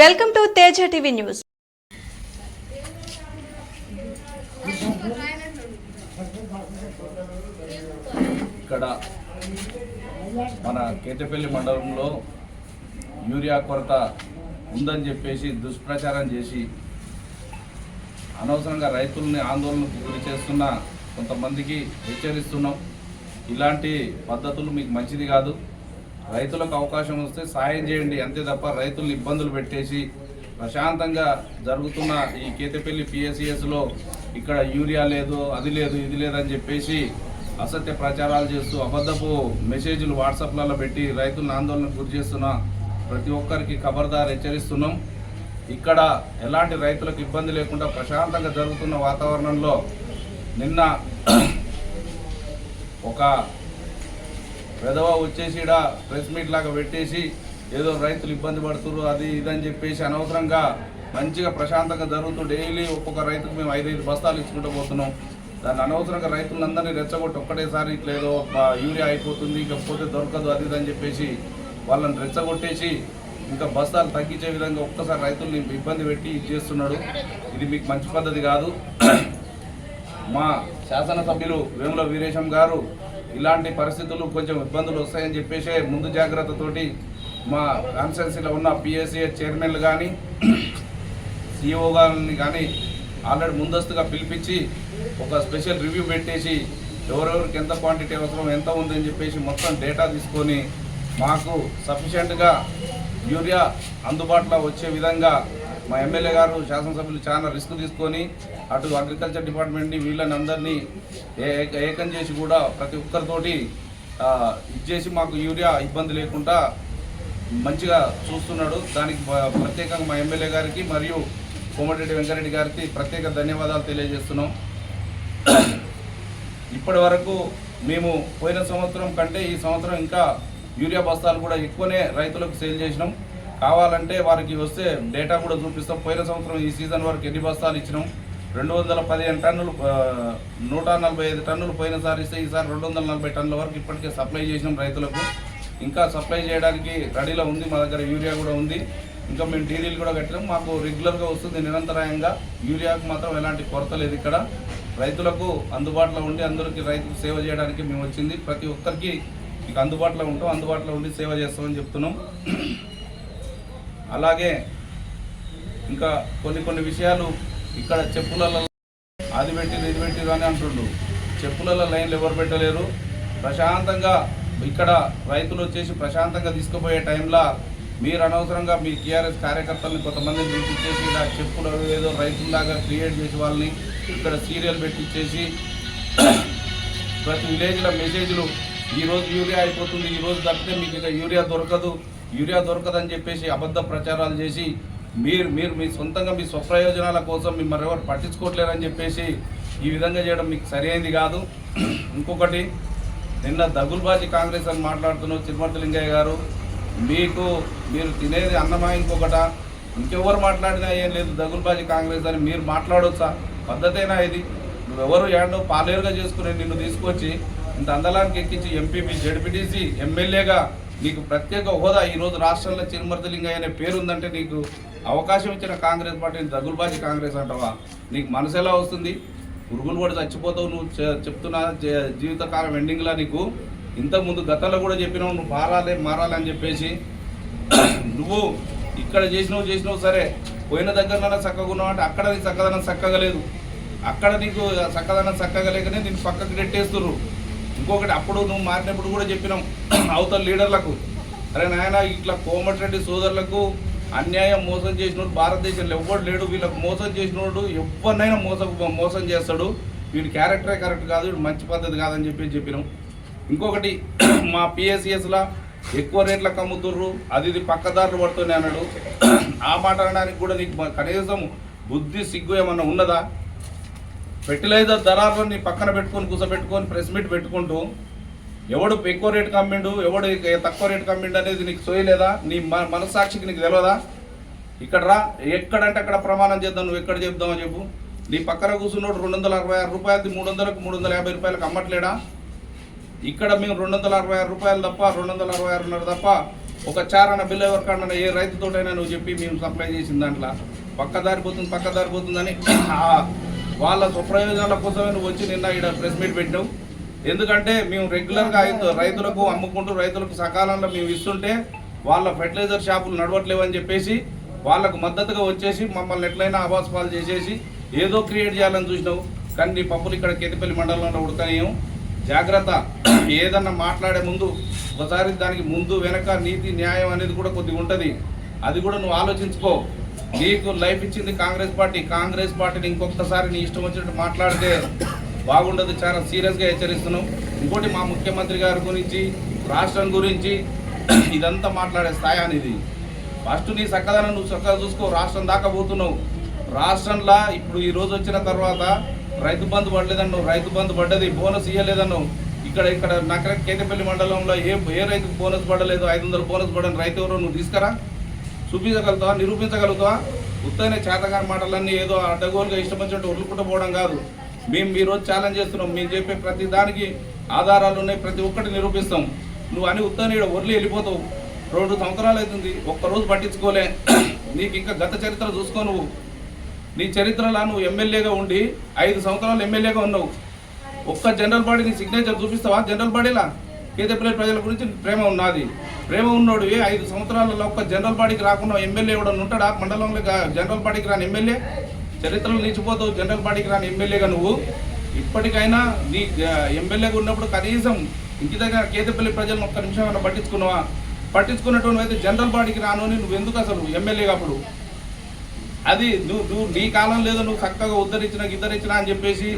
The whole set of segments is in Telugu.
Welcome to Teja TV news. ఇక్కడ మన కేతపల్లి మండలంలో యూరియా కొరత ఉందని చెప్పేసి దుష్ప్రచారం చేసి అనవసరంగా రైతుల్ని ఆందోళనకు గురి చేస్తున్న కొంతమందికి హెచ్చరిస్తున్నాం. ఇలాంటి పద్ధతులు మీకు మంచిది కాదు. రైతులకు అవకాశం వస్తే సాయం చేయండి. అంతే తప్ప రైతులను ఇబ్బందులు పెట్టేసి ప్రశాంతంగా జరుగుతున్న ఈ కేతపల్లి పిఎస్సిఎస్లో ఇక్కడ యూరియా లేదు అది లేదు ఇది లేదని చెప్పేసి అసత్య ప్రచారాలు చేస్తూ అబద్ధపు మెసేజ్లు వాట్సాప్లలో పెట్టి రైతులను ఆందోళనకు గురి చేస్తున్న ప్రతి ఒక్కరికి ఖబర్దార్ హెచ్చరిస్తున్నాం. ఇక్కడ ఎలాంటి రైతులకు ఇబ్బంది లేకుండా ప్రశాంతంగా జరుగుతున్న వాతావరణంలో నిన్న ఒక పెదవ వచ్చేసి ఈడ ప్రెస్ మీట్ లాగా పెట్టేసి ఏదో రైతులు ఇబ్బంది పడుతున్నారు అది ఇదని చెప్పేసి అనవసరంగా మంచిగా ప్రశాంతంగా జరుగుతూ డైలీ ఒక్కొక్క రైతుకు మేము ఐదైదు బస్తాలు ఇచ్చుకుంటూ పోతున్నాం. దాన్ని అనవసరంగా రైతులందరినీ రెచ్చగొట్టి ఒక్కటేసారి ఇట్లా ఏదో యూరియా అయిపోతుంది ఇకపోతే దొరకదు అది ఇది అని చెప్పేసి వాళ్ళని రెచ్చగొట్టేసి ఇంకా బస్తాలు తగ్గించే విధంగా ఒక్కసారి రైతుల్ని ఇబ్బంది పెట్టి ఇది చేస్తున్నాడు. ఇది మీకు మంచి పద్ధతి కాదు. మా శాసనసభ్యులు వేముల వీరేశం గారు ఇలాంటి పరిస్థితులు కొంచెం ఇబ్బందులు వస్తాయని చెప్పేసి ముందు జాగ్రత్తతోటి మా కాన్స్టిట్యున్సీలో ఉన్న పిఎస్ఏ చైర్మన్లు కానీ సిఇఓ గారిని కానీ ఆల్రెడీ ముందస్తుగా పిలిపించి ఒక స్పెషల్ రివ్యూ పెట్టేసి ఎవరెవరికి ఎంత క్వాంటిటీ అవసరం ఎంత ఉందని చెప్పేసి మొత్తం డేటా తీసుకొని మాకు సఫిషియెంట్గా యూరియా అందుబాటులో వచ్చే విధంగా మా ఎమ్మెల్యే గారు శాసనసభ్యులు చాలా రిస్క్ తీసుకొని అటు అగ్రికల్చర్ డిపార్ట్మెంట్ని వీళ్ళని అందరినీ ఏ- ఏకం చేసి కూడా ప్రతి ఒక్కరితోటి ఇచ్చేసి మాకు యూరియా ఇబ్బంది లేకుండా మంచిగా చూస్తున్నాడు. దానికి ప్రత్యేకంగా మా ఎమ్మెల్యే గారికి మరియు కోమటిరెడ్డి వెంకరెడ్డి గారికి ప్రత్యేక ధన్యవాదాలు తెలియజేస్తున్నాం. ఇప్పటి వరకు మేము పోయిన సంవత్సరం కంటే ఈ సంవత్సరం ఇంకా యూరియా బస్తాలు కూడా ఎక్కువనే రైతులకు సేల్ చేసినాం. కావాలంటే వారికి వస్తే డేటా కూడా చూపిస్తాం. పోయిన సంవత్సరం ఈ సీజన్ వరకు ఎన్ని బస్తాలు ఇచ్చినాం? రెండు వందల పదిహేను టన్నులు నూట నలభై ఐదు టన్నులు పోయినసారి ఇస్తే ఈసారి రెండు వందల నలభై టన్నుల వరకు ఇప్పటికే సప్లై చేసినాం రైతులకు. ఇంకా సప్లై చేయడానికి రెడీలో ఉంది మా దగ్గర యూరియా కూడా ఉంది. ఇంకా మేము డీడీలు కూడా కట్టినాం. మాకు రెగ్యులర్గా వస్తుంది నిరంతరాయంగా. యూరియాకు మాత్రం ఎలాంటి కొరత లేదు ఇక్కడ. రైతులకు అందుబాటులో ఉండి అందరికీ రైతుకు సేవ చేయడానికి మేము వచ్చింది. ప్రతి ఒక్కరికి మీకు అందుబాటులో ఉంటాం అందుబాటులో ఉండి సేవ చేస్తామని చెప్తున్నాం. అలాగే ఇంకా కొన్ని కొన్ని విషయాలు ఇక్కడ చెప్పులలో అది పెట్టిరు ఇది పెట్టిరు అని అంటుండ్రు. చెప్పులలో లైన్లు ఎవరు పెట్టలేరు? ప్రశాంతంగా ఇక్కడ రైతులు వచ్చేసి ప్రశాంతంగా తీసుకుపోయే టైంలో మీరు అనవసరంగా మీ టీఆర్ఎస్ కార్యకర్తలను కొంతమందిని పిలిపించేసి ఇలా చెప్పులు ఏదో రైతుల్లాగా క్రియేట్ చేసి వాళ్ళని ఇక్కడ సీరియల్ పెట్టించేసి ప్రతి విలేజ్లో మెసేజ్లు ఈరోజు యూరియా అయిపోతుంది ఈరోజు తప్పితే మీకు ఇక యూరియా దొరకదు యూరియా దొరకదని చెప్పేసి అబద్ధ ప్రచారాలు చేసి మీరు మీరు మీ సొంతంగా మీ స్వప్రయోజనాల కోసం మిమ్మల్ని ఎవరు పట్టించుకోవట్లేరని చెప్పేసి ఈ విధంగా చేయడం మీకు సరైనది కాదు. ఇంకొకటి నిన్న దగుల్బాజీ కాంగ్రెస్ అని మాట్లాడుతున్న తిరుమర్తలింగయ్య గారు మీకు మీరు తినేది అన్నమా ఇంకొకట? ఇంకెవరు మాట్లాడినా ఏం లేదు దగుల్బాజీ కాంగ్రెస్ అని మీరు మాట్లాడొచ్చా? పద్ధతేనా ఇది? నువ్వెవరు ఏడో పాలేరుగా చేసుకుని నిన్ను తీసుకొచ్చి ఇంత అందలానికి ఎక్కించి ఎంపీపీ జడ్పీటీసీ ఎమ్మెల్యేగా నీకు ప్రత్యేక హోదా ఈరోజు రాష్ట్రంలో చిరుమర్తలింగయ్య అనే పేరు ఉందంటే నీకు అవకాశం ఇచ్చిన కాంగ్రెస్ పార్టీని దగ్గులబాజీ కాంగ్రెస్ అంటావా? నీకు మనసు ఎలా వస్తుంది? పురుగులు కూడా చచ్చిపోతావు నువ్వు చెప్తున్నా జీవితకాలం ఎండింగ్లో నీకు. ఇంతకుముందు గతంలో కూడా చెప్పినావు నువ్వు మారాలే మారాలి అని చెప్పేసి. నువ్వు ఇక్కడ చేసినావు చేసినావు సరే. పోయిన దగ్గరన చక్కగా ఉన్నావు అంటే అక్కడ నీ చక్కదనం చక్కగా లేదు. అక్కడ నీకు చక్కదనం చక్కగా లేకనే నేను పక్కకు నెట్టేస్తున్నారు ఇంకొకటి అప్పుడు నువ్వు మారినప్పుడు కూడా చెప్పినాం అవతల లీడర్లకు అరే నాయన ఇట్లా కోమటిరెడ్డి సోదరులకు అన్యాయం మోసం చేసినోడు భారతదేశంలో ఎవ్వడు లేడు. వీళ్ళకు మోసం చేసినోడు ఎవరినైనా మోసం మోసం చేస్తాడు. వీడి క్యారెక్టరే కరెక్ట్ కాదు. వీడు మంచి పద్ధతి కాదని చెప్పి చెప్పినాం. ఇంకొకటి మా పిఎస్సిఎస్లా ఎక్కువ రేట్లకు అమ్ముతుర్రు అది ఇది పక్కదారులు పడుతున్నాయి అన్నాడు. ఆ మాట అనడానికి కూడా నీకు కనీసం బుద్ధి సిగ్గు ఏమన్నా ఉన్నదా? ఫెర్టిలైజర్ దళాలను నీ పక్కన పెట్టుకొని కూర్చోబెట్టుకొని ప్రెస్ మీట్ పెట్టుకుంటూ ఎవడు ఎక్కువ రేటు కమ్మిండు ఎవడు తక్కువ రేటు కమ్మిండు అనేది నీకు సోయలేదా? నీ మనసాక్షికి మనస్సాక్షికి నీకు తెలియదా ఇక్కడ రా ఎక్కడంటే అక్కడ ప్రమాణం చేద్దాం నువ్వు ఎక్కడ చెప్దామని చెప్పు. నీ పక్కన కూర్చున్నోడు రెండు వందల అరవై ఆరు రూపాయలది మూడు వందలకు మూడు వందల యాభై రూపాయలకు అమ్మట్లేడా? ఇక్కడ మేము రెండు వందల అరవై ఆరు రూపాయలు తప్ప రెండు వందల అరవై ఆరున్నర తప్ప ఒక చారణ బిల్లు ఎవరికన్నా ఏ రైతుతోటైనా నువ్వు చెప్పి మేము సప్లై చేసిన దాంట్లో. పక్కదారి పోతుంది పక్కదారి పోతుందని వాళ్ళ సుప్రయోజనాల కోసమే నువ్వు వచ్చి నిన్న ఇక్కడ ప్రెస్ మీట్ పెట్టావు ఎందుకంటే మేము రెగ్యులర్గా రైతులకు అమ్ముకుంటూ రైతులకు సకాలంలో మేము ఇస్తుంటే వాళ్ళ ఫెర్టిలైజర్ షాపులు నడవట్లేవని చెప్పేసి వాళ్ళకు మద్దతుగా వచ్చేసి మమ్మల్ని ఎట్లయినా అబాస్ పాలు చేసేసి ఏదో క్రియేట్ చేయాలని చూసినావు. కానీ నీ పప్పులు ఇక్కడ కేతిపల్లి మండలంలో ఉడకనీయం జాగ్రత్త. ఏదన్నా మాట్లాడే ముందు ఒకసారి దానికి ముందు వెనక నీతి న్యాయం అనేది కూడా కొద్దిగా ఉంటుంది. అది కూడా నువ్వు ఆలోచించుకో. నీకు లైఫ్ ఇచ్చింది కాంగ్రెస్ పార్టీ కాంగ్రెస్ పార్టీని ఇంకొకసారి నీ ఇష్టం వచ్చినట్టు మాట్లాడితే బాగుండదు. చాలా సీరియస్గా హెచ్చరిస్తున్నాం. ఇంకోటి మా ముఖ్యమంత్రి గారి గురించి రాష్ట్రం గురించి ఇదంతా మాట్లాడే స్థాయి అనేది ఫస్ట్ నీ చక్కదనం నువ్వు చక్కగా చూసుకో రాష్ట్రం దాకా పోతున్నావు. రాష్ట్రంలో ఇప్పుడు ఈ రోజు వచ్చిన తర్వాత రైతు బంధు పడలేదన్నావు రైతు బంధు పడ్డది బోనస్ ఇవ్వలేదన్నావు ఇక్కడ ఇక్కడ నకర కేతపల్లి మండలంలో ఏ ఏ రైతుకు బోనస్ పడలేదు ఐదు వందల బోనస్ పడని రైతు ఎవరో నువ్వు తీసుకురా. చూపించగలుగుతావా? నిరూపించగలుగుతావా? ఉత్తైన చేతగాని మాటలన్నీ ఏదో అడ్డగోలుగా ఇష్టం వచ్చినట్టు వదులుకుంటూ పోవడం కాదు. మేము మీ రోజు ఛాలెంజ్ చేస్తున్నాం. మేము చెప్పే ప్రతి దానికి ఆధారాలు ఉన్నాయి. ప్రతి ఒక్కటి నిరూపిస్తాం. నువ్వు అని ఉత్తని వదిలి వెళ్ళిపోతావు. రెండు సంవత్సరాలు అవుతుంది. ఒక్కరోజు పట్టించుకోలే. నీకు ఇంకా గత చరిత్ర చూసుకో నువ్వు. నీ చరిత్రలో నువ్వు ఎమ్మెల్యేగా ఉండి ఐదు సంవత్సరాలు ఎమ్మెల్యేగా ఉన్నావు. ఒక్క జనరల్ బాడీ నీ సిగ్నేచర్ చూపిస్తావా? జనరల్ బాడీలా? కేతపల్లి ప్రజల గురించి ప్రేమ ఉన్నది. ప్రేమ ఉన్నోడు ఐదు సంవత్సరాలలో ఒక్క జనరల్ పార్టీకి రాకుండా ఎమ్మెల్యే కూడా ఉంటాడా? మండలంలో జనరల్ పార్టీకి రాని ఎమ్మెల్యే? చరిత్రలో నిలిచిపోతావు జనరల్ పార్టీకి రాని ఎమ్మెల్యేగా నువ్వు. ఇప్పటికైనా నీ ఎమ్మెల్యేగా ఉన్నప్పుడు కనీసం ఇంటి దగ్గర కేతపల్లి ప్రజలను ఒక్క నిమిషం ఏమైనా పట్టించుకున్నావా? పట్టించుకున్నటువంటి అయితే జనరల్ బాడీకి రాను అని నువ్వు ఎందుకు అసలు ఎమ్మెల్యే అప్పుడు? అది నువ్వు నువ్వు నీ కాలం లేదో నువ్వు చక్కగా ఉద్ధరించిన గిద్దరించిన అని చెప్పేసి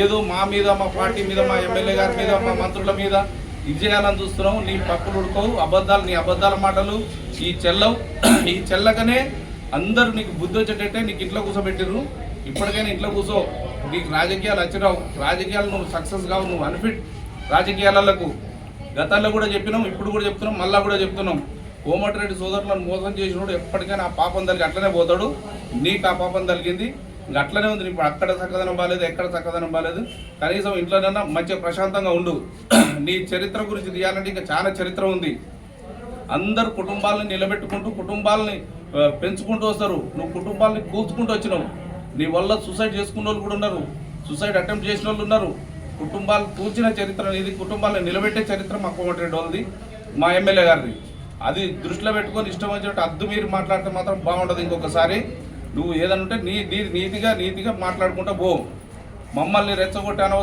ఏదో మా మీద మా పార్టీ మీద మా ఎమ్మెల్యే గారి మీద మా మంత్రుల మీద ఇది చేయాలని చూస్తున్నావు నీ పక్కలు ఉడకవు అబద్ధాలు నీ అబద్ధాల మాటలు ఈ చెల్లవు. ఈ చెల్లకనే అందరూ నీకు బుద్ధి వచ్చేటట్టే నీకు ఇంట్లో కూర్చోబెట్టిర్రు ఇప్పటికైనా ఇంట్లో కూర్చో నీకు రాజకీయాలు వచ్చినావు. రాజకీయాలు నువ్వు సక్సెస్ కావు నువ్వు అన్ఫిట్ రాజకీయాలకు గతంలో కూడా చెప్పినాం ఇప్పుడు కూడా చెప్తున్నాం మళ్ళా కూడా చెప్తున్నాం. కోమటిరెడ్డి సోదరులను మోసం చేసినోడు ఎప్పటికైనా ఆ పాపం తల్లి అట్లనే పోతాడు. నీకు ఆ పాపం తలిగింది ఇంకా అట్లనే ఉంది. ఇప్పుడు అక్కడ చక్కదనం బాగాలేదు ఎక్కడ చక్కదనం బాగాలేదు కనీసం ఇంట్లోనైనా మంచిగా ప్రశాంతంగా ఉండు. నీ చరిత్ర గురించి తీయాలంటే ఇంకా చాలా చరిత్ర ఉంది. అందరు కుటుంబాలను నిలబెట్టుకుంటూ కుటుంబాలని పెంచుకుంటూ వస్తారు. నువ్వు కుటుంబాలని కూల్చుకుంటూ వచ్చినావు. నీ వల్ల సూసైడ్ చేసుకున్న వాళ్ళు కూడా ఉన్నారు. సూసైడ్ అటెంప్ట్ చేసిన వాళ్ళు ఉన్నారు. కుటుంబాలు కూర్చిన చరిత్ర ఇది కుటుంబాలను నిలబెట్టే చరిత్ర మా కోమటిరెడ్డి వాళ్ళది మా ఎమ్మెల్యే గారిది. అది దృష్టిలో పెట్టుకొని ఇష్టం వచ్చినట్టు అద్దు మీరు మాట్లాడితే మాత్రం బాగుండదు ఇంకొకసారి. నువ్వు ఏదన్నా ఉంటే నీ నీ నీతిగా నీతిగా మాట్లాడుకుంటా పో. మమ్మల్ని రెచ్చగొట్టానో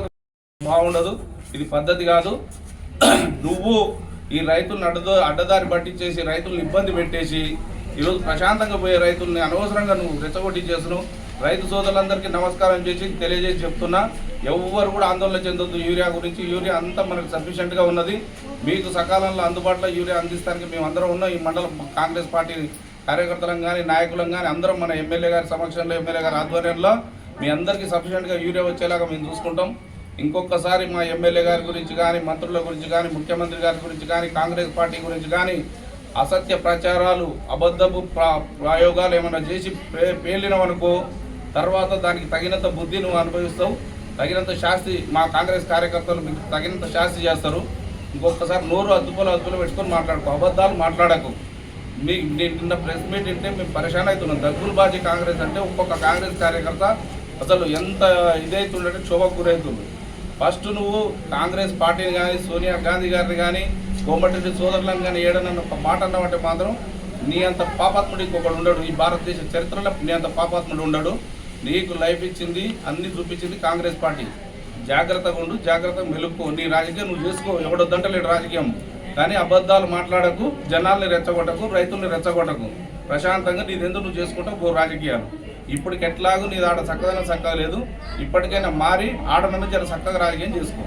బాగుండదు. ఇది పద్ధతి కాదు. నువ్వు ఈ రైతులను అడ్డదో అడ్డదారి పట్టించేసి రైతులను ఇబ్బంది పెట్టేసి ఈరోజు ప్రశాంతంగా పోయే రైతుల్ని అనవసరంగా నువ్వు రెచ్చగొట్టించేస్తున్నావు. రైతు సోదరులందరికీ నమస్కారం చేసి తెలియజేసి చెప్తున్నా ఎవ్వరు కూడా ఆందోళన చెందొద్దు. యూరియా గురించి యూరియా అంతా మనకు సఫిషియెంట్గా ఉన్నది. మీకు సకాలంలో అందుబాటులో యూరియా అందిస్తానికి మేము అందరం ఉన్నాం. ఈ మండలం కాంగ్రెస్ పార్టీ కార్యకర్తలం కానీ నాయకులం కానీ అందరం మన ఎమ్మెల్యే గారి సమక్షంలో ఎమ్మెల్యే గారి ఆధ్వర్యంలో మీ అందరికీ సఫిషియెంట్గా యూరియా వచ్చేలాగా మేము చూసుకుంటాం. ఇంకొకసారి మా ఎమ్మెల్యే గారి గురించి కానీ మంత్రుల గురించి కానీ ముఖ్యమంత్రి గారి గురించి కానీ కాంగ్రెస్ పార్టీ గురించి కానీ అసత్య ప్రచారాలు అబద్ధపు ప్రయోగాలు ఏమైనా చేసి పే పేలినవనుకో తర్వాత దానికి తగినంత బుద్ధి నువ్వు అనుభవిస్తావు. తగినంత శాస్తి మా కాంగ్రెస్ కార్యకర్తలు మీకు తగినంత శాస్తి చేస్తారు. ఇంకొకసారి నోరు అద్దుకోలు అద్దులు పెట్టుకొని మాట్లాడుకో. అబద్ధాలు మాట్లాడకు. మీ నేను నిన్న ప్రెస్ మీట్ అంటే మేము పరేషాన్ అవుతున్నాం. దగ్గులు బాజీ కాంగ్రెస్ అంటే ఒక్కొక్క కాంగ్రెస్ కార్యకర్త అసలు ఎంత ఇదైతుందంటే క్షోభకు గురవుతుంది ఫస్ట్ నువ్వు కాంగ్రెస్ పార్టీని కానీ సోనియా గాంధీ గారిని కానీ కోమటిరెడ్డి సోదరులను కానీ ఏడనన్న ఒక మాట అన్నామంటే మాత్రం నీ అంత పాపాత్ముడు ఇంకొకడు ఉండడు. ఈ భారతదేశ చరిత్రలో నీ అంత పాపాత్ముడు ఉండడు. నీకు లైఫ్ ఇచ్చింది అన్ని చూపించింది కాంగ్రెస్ పార్టీ. జాగ్రత్తగా ఉండు జాగ్రత్తగా మెలుక్కో. నీ రాజకీయం నువ్వు చేసుకో. ఎవడొద్దంటలేడు రాజకీయం. కానీ అబద్ధాలు మాట్లాడకు జనాల్ని రెచ్చగొట్టకు రైతుల్ని రెచ్చగొట్టకు. ప్రశాంతంగా నీదెందుకు నువ్వు చేసుకుంటావు? పో రాజకీయాలు. ఇప్పటికి ఎట్లాగూ నీ ఆడ చక్కదనం చక్కగా లేదు. ఇప్పటికైనా మారి ఆడ నుండి జర చక్కగా రాజకీయం చేసుకో.